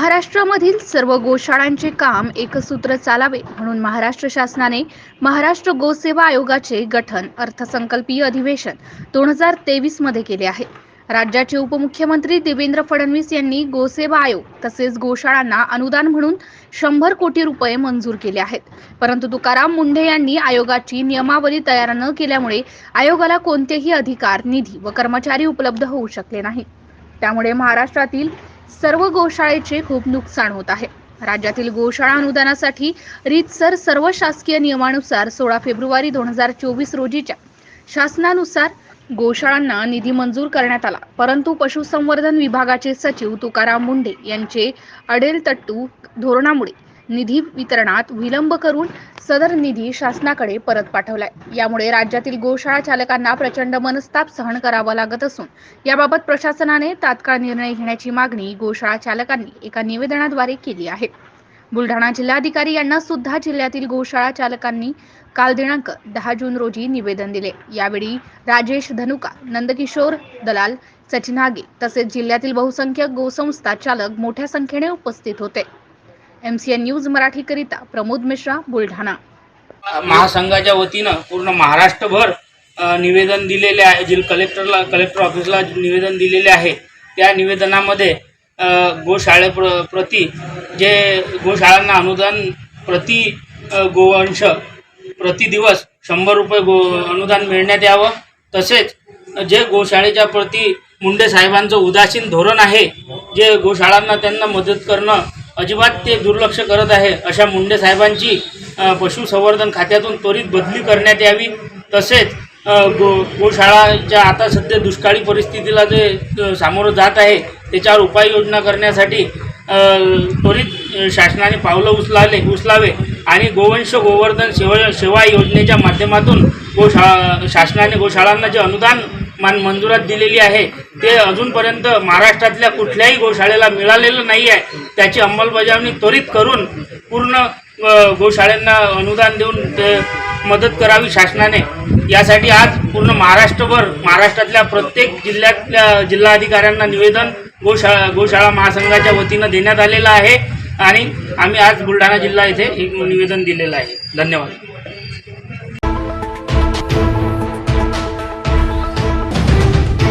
महाराष्ट्रामधील सर्व गोशाळांचे काम एकसूत्र चालावे म्हणून महाराष्ट्र शासनाने महाराष्ट्र गोसेवा आयोगाचे गठन अर्थसंकल्पीय अधिवेशन दोन हजार तेवीसमध्ये केले आहे. राज्याचे उपमुख्यमंत्री देवेंद्र फडणवीस यांनी गोसेवा आयोग तसेच गोशाळांना अनुदान म्हणून शंभर कोटी रुपये मंजूर केले आहेत. परंतु तुकाराम मुंढे यांनी आयोगाची नियमावली तयार न केल्यामुळे आयोगाला कोणतेही अधिकार निधी व कर्मचारी उपलब्ध होऊ शकले नाही. त्यामुळे महाराष्ट्रातील सर्व गोशाळेचे खूप नुकसान होत आहे. राज्यातील गोशाळा अनुदानासाठी रीतसर सर्व शासकीय नियमानुसार सोळा फेब्रुवारी दोन हजार चोवीस रोजीच्या शासनानुसार गोशाळांना निधी मंजूर करण्यात आला. परंतु पशुसंवर्धन विभागाचे सचिव तुकाराम मुंढे यांचे अडेलतट्टू धोरणामुळे निधी वितरणात विलंब करून सदर निधी शासनाकडे परत पाठवलाय. यामुळे राज्यातील गोशाळा चालकांना प्रचंड मनस्ताप सहन करावा लागत असून याबाबत प्रशासनाने तात्काळ निर्णय घेण्याची मागणी गोशाळा चालकांनी एका निवेदनाद्वारे केली आहे. बुलढाणा जिल्हाधिकारी यांना सुद्धा जिल्ह्यातील गोशाळा चालकांनी काल दिनांक दहा जून रोजी निवेदन दिले. यावेळी राजेश धनुका नंदकिशोर दलाल सचिन हागे तसेच जिल्ह्यातील बहुसंख्य गोसंस्था चालक मोठ्या संख्येने उपस्थित होते. एमसीएन न्यूज मराठीकरिता प्रमोद मिश्रा बुलढाणा. महासंघाच्या वतीनं पूर्ण महाराष्ट्रभर निवेदन दिलेले आहे जिल कलेक्टरला कलेक्टर ऑफिसला निवेदन दिलेले आहे. त्या निवेदनामध्ये गोशाळे प्र प्रति जे गोशाळांना अनुदान प्रति गोवंश प्रति दिवस शंभर रुपये गो अनुदान मिळण्यात यावं. तसेच जे गोशाळेच्या प्रति मुंडे साहेबांचं उदासीन धोरण आहे जे गोशाळांना त्यांना मदत करणं अजिबात ते दुर्लक्ष करत आहे. अशा मुंडे साहेबांची पशुसंवर्धन खात्यातून त्वरित बदली करण्यात यावी. तसेच गो गोशाळाच्या आता सध्या दुष्काळी परिस्थितीला जे सामोरं जात आहे त्याच्यावर उपाययोजना करण्यासाठी त्वरित शासनाने पावलं उचलाले उचलावे आणि गोवंश गोवर्धन सेवा सेवा योजनेच्या माध्यमातून गोशाळा शासनाने गोशाळांना जे अनुदान मान मंजुरात दिलेली आहे. ते अजूनपर्यंत महाराष्ट्रातल्या कुठल्याही गोशाळेला मिळालेलं नाही आहे त्याची अंमलबजावणी त्वरित करून पूर्ण गोशाळांना अनुदान देऊन ते मदत करावी शासनाने. यासाठी आज पूर्ण महाराष्ट्रभर महाराष्ट्रातल्या प्रत्येक जिल्ह्यातल्या जिल्हाधिकाऱ्यांना निवेदन गोशाळा गोशाळा महासंघाच्या वतीनं देण्यात आलेलं आहे. आणि आम्ही आज बुलढाणा जिल्हा येथे एक निवेदन दिलेलं आहे. धन्यवाद.